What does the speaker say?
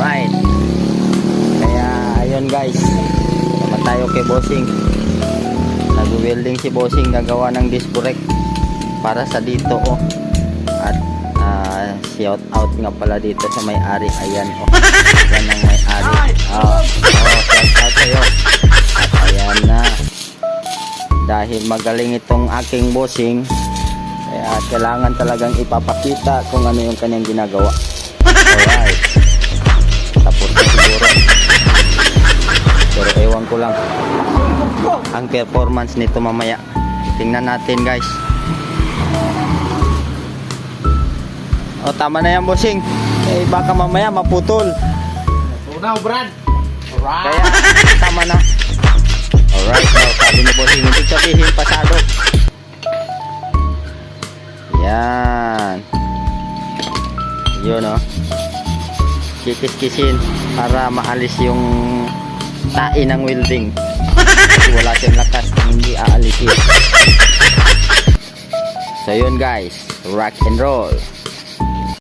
Alright. Kaya ayun guys. Naman tayo kay Bossing. Nag-welding si Bossing gagawa ng disc brake para sa dito oh. At ah, shout out nga pala dito sa may-ari. Ayan oh. Yan ang may-ari. Oh, oh, shout out sa'yo. At ayan na. Dahil magaling itong aking bossing, kaya kailangan talagang ipapakita kung ano yung kanyang ginagawa. Alright. Ewan ko lang. Ang performance nito mamaya. Tingnan natin guys. O tama na yan bossing. Eh baka mamaya maputol. Tunaw, Brad. Kaya tama na. Alright, now sabi ni bossing, hindi sabihin pasado. Yan. Yun oh. Kikis-kisin para maalis yung tae ng welding. Wala siyang lakas kung hindi aalisin. So yun guys, rock and roll.